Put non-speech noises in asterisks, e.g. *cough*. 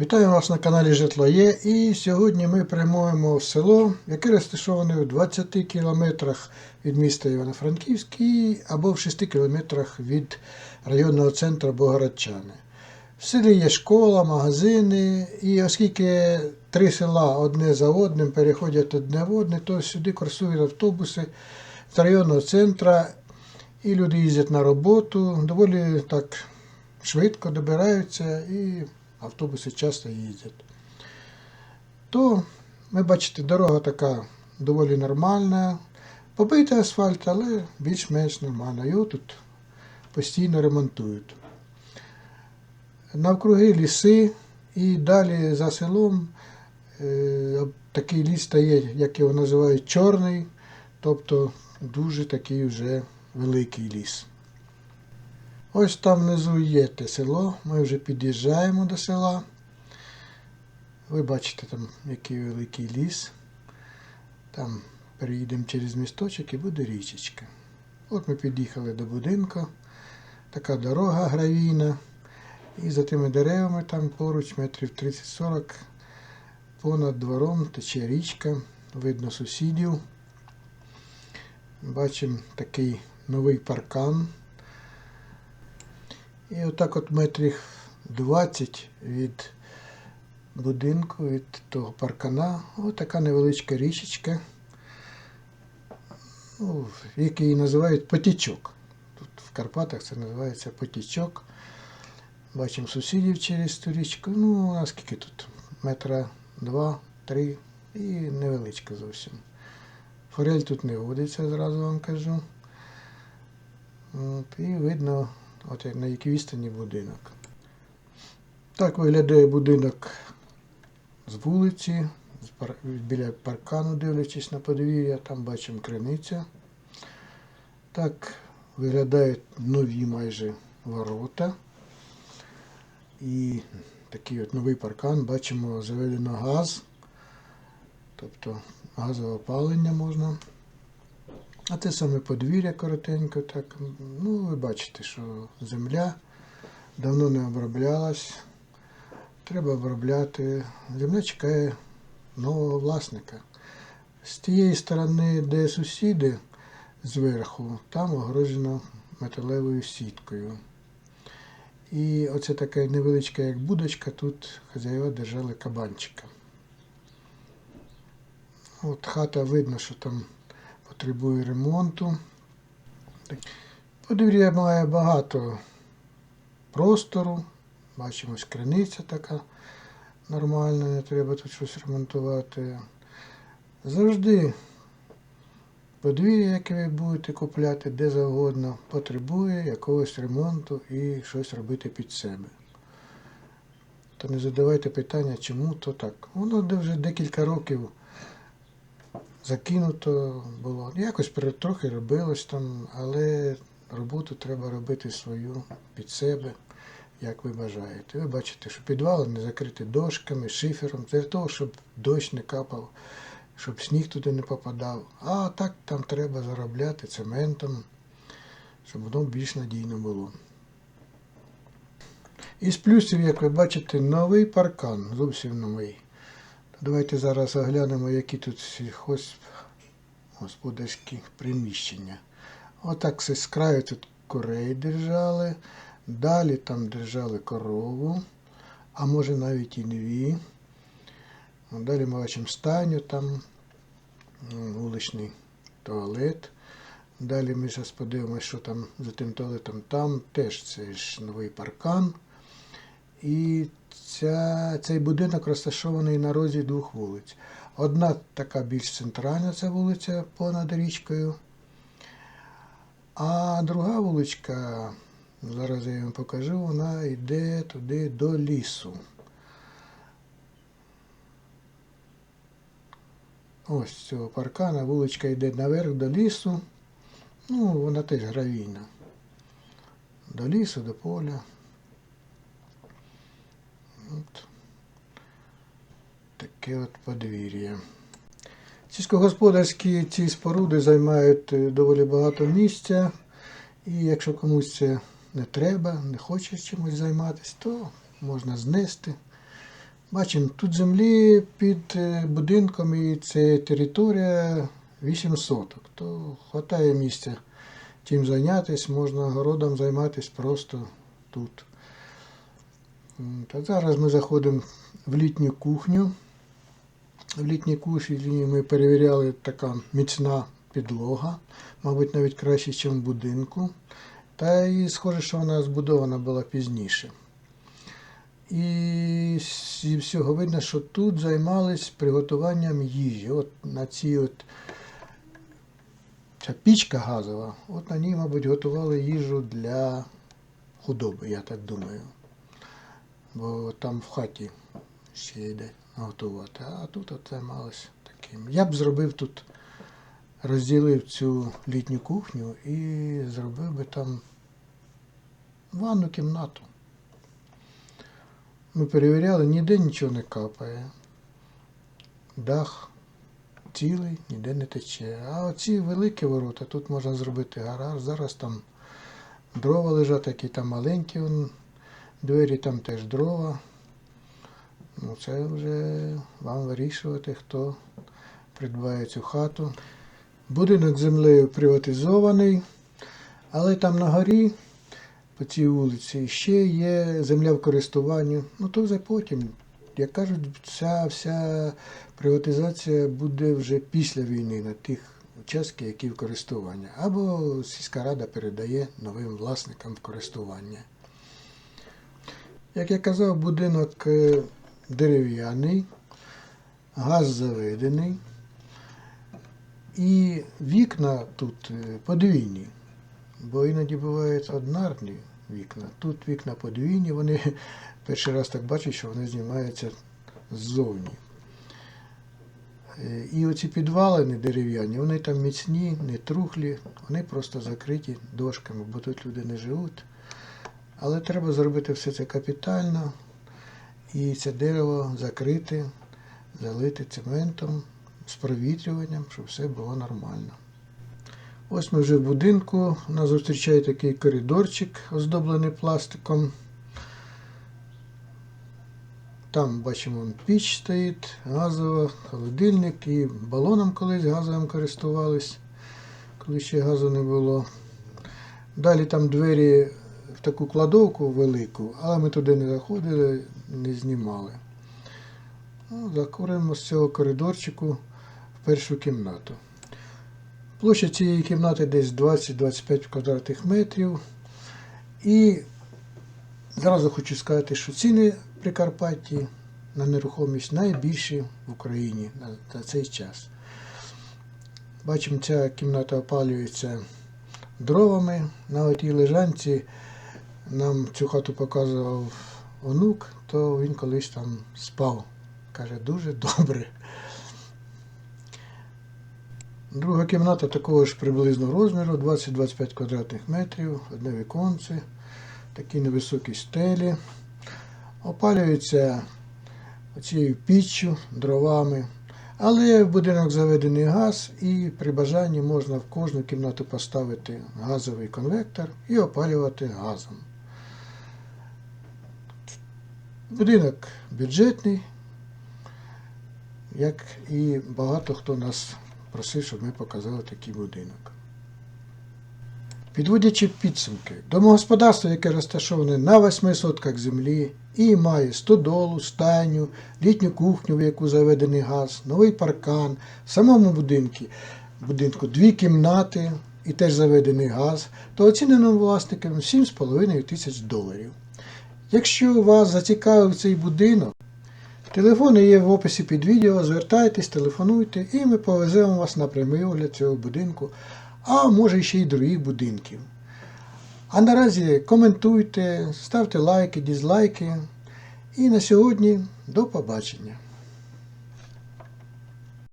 Вітаю вас на каналі Житло Є. І сьогодні ми прямуємо в село, яке розташоване у 20 кілометрах від міста Івано-Франківськ або в 6 кілометрах від районного центру Богородчани. В селі є школа, магазини, і оскільки три села одне за одним переходять одне в одне, то сюди курсують автобуси з районного центру, і люди їздять на роботу, доволі так швидко добираються і автобуси часто їздять. То, ви бачите, дорога така доволі нормальна. Побитий асфальт, але більш-менш нормально. Його тут постійно ремонтують. Навкруги ліси, і далі за селом е, такий ліс стає, як його називають, чорний, тобто дуже такий вже великий ліс. Ось там внизу є те село, ми вже під'їжджаємо до села. Ви бачите там який великий ліс. Там переїдемо через місточок і буде річечка. От ми під'їхали до будинку. Така дорога гравійна. І за тими деревами там поруч метрів 30-40 понад двором тече річка. Видно сусідів. Бачимо такий новий паркан. І отак от метрів 20 від будинку, від того паркана, отака невеличка річечка, ну, як її називають потічок. Тут в Карпатах це називається потічок. Бачимо сусідів через ту річку. Ну, а скільки тут? Метра два, три і невеличка зовсім. Форель тут не водиться, зразу вам кажу. От, і видно От на якій відстані будинок. Так виглядає будинок з вулиці, біля паркану, дивлячись на подвір'я, там бачимо криниця. Так виглядають нові майже ворота. І такий от новий паркан, бачимо, заведено газ, тобто газове опалення можна. А те саме подвір'я коротенько, так. Ну, ви бачите, що земля давно не оброблялась. Треба обробляти. Земля чекає нового власника. З тієї сторони, де сусіди зверху, там огорожено металевою сіткою. І оце така невеличка, як будочка, тут хазяїва держали кабанчика. От хата видно, що там потребує ремонту. Подвір'я має багато простору. Бачимо, криниця така нормальна, не треба тут щось ремонтувати. Завжди подвір'я, яке ви будете купляти де завгодно, потребує якогось ремонту і щось робити під себе. То не задавайте питання, чому то так. Воно вже декілька років закинуто було. Якось трохи робилось там, але роботу треба робити свою під себе, як ви бажаєте. Ви бачите, що підвал не закриті дошками, шифером, для того, щоб дощ не капав, щоб сніг туди не попадав. А так там треба заробляти цементом, щоб воно більш надійно було. Із плюсів, як ви бачите, новий паркан, зовсім новий. Давайте зараз оглянемо, які тут сільхозгосподарські приміщення. Отак все з краю тут курей держали, далі там держали корову, а може навіть і дві. Далі ми бачимо стайню, там вуличний туалет. Далі ми зараз подивимося, що там за тим туалетом. Там теж це ж новий паркан. І ця, цей будинок розташований на розі двох вулиць. Одна така більш центральна ця вулиця понад річкою. А друга вуличка, зараз я вам покажу, вона йде туди до лісу. Ось з цього паркана вуличка йде наверх до лісу. Ну, вона теж гравійна. До лісу, до поля. От. Таке от подвір'я. Сільськогосподарські ці споруди займають е, доволі багато місця. І якщо комусь це не треба, не хоче чимось займатися, то можна знести, Бачимо, тут землі під е, будинком і це територія 8 соток. То вистачає місця чим зайнятися, можна городом займатися просто тут. Та зараз ми заходимо в літню кухню. В літній кухні ми перевіряли така міцна підлога, мабуть, навіть краще, ніж в будинку. Та і схоже, що вона збудована була пізніше. І зі всього видно, що тут займались приготуванням їжі. От на цій от ця пічка газова, от на ній, мабуть, готували їжу для худоби, я так думаю. Бо там в хаті ще йде готувати. А тут от займалися таким. Я б зробив тут, розділив цю літню кухню і зробив би там ванну кімнату. Ми перевіряли, ніде нічого не капає. Дах цілий, ніде не тече. А оці великі ворота, тут можна зробити гараж. Зараз там дрова лежать, такі там маленькі двері, там теж дрова. Ну, це вже вам вирішувати, хто придбає цю хату. Будинок землею приватизований, але там на горі, по цій вулиці, ще є земля в користуванні. Ну то вже потім. Як кажуть, ця вся приватизація буде вже після війни на тих участках, які в користуванні. Або сільська рада передає новим власникам в користування. Як я казав, будинок е, дерев'яний, газ заведений. І вікна тут е, подвійні, бо іноді бувають однарні вікна. Тут вікна подвійні, вони *laughs* перший раз так бачу, що вони знімаються ззовні. Е, І оці підвалини дерев'яні, вони там міцні, не трухлі, вони просто закриті дошками, бо тут люди не живуть. Але треба зробити все це капітально і це дерево закрити, залити цементом з провітрюванням, щоб все було нормально. Ось ми вже в будинку. Нас зустрічає такий коридорчик, оздоблений пластиком. Там бачимо піч стоїть, газова, холодильник і балоном колись газовим користувались, коли ще газу не було. Далі там двері в таку кладовку велику, але ми туди не заходили, не знімали. Ну, Закуримо з цього коридорчику в першу кімнату. Площа цієї кімнати десь 20-25 квадратних метрів. І зразу хочу сказати, що ціни в Прикарпатті на нерухомість найбільші в Україні на, на цей час. Бачимо, ця кімната опалюється дровами. На отій лежанці нам цю хату показував онук, то він колись там спав. Каже, дуже добре. Друга кімната такого ж приблизно розміру, 20-25 квадратних метрів, одне віконце, такі невисокі стелі. Опалюється цією піччю, дровами. Але в будинок заведений газ, і при бажанні можна в кожну кімнату поставити газовий конвектор і опалювати газом. Будинок бюджетний, як і багато хто нас просив, щоб ми показали такий будинок. Підводячи підсумки, домогосподарство, яке розташоване на 8 сотках землі і має стодолу, стайню, літню кухню, в яку заведений газ, новий паркан, в самому будинку, будинку дві кімнати і теж заведений газ, то оцінено власникам 7,5 тисяч доларів. Якщо вас зацікавив цей будинок, телефони є в описі під відео, звертайтесь, телефонуйте і ми повеземо вас на прямий огляд цього будинку, а може ще й других будинків. А наразі коментуйте, ставте лайки, дізлайки. І на сьогодні до побачення.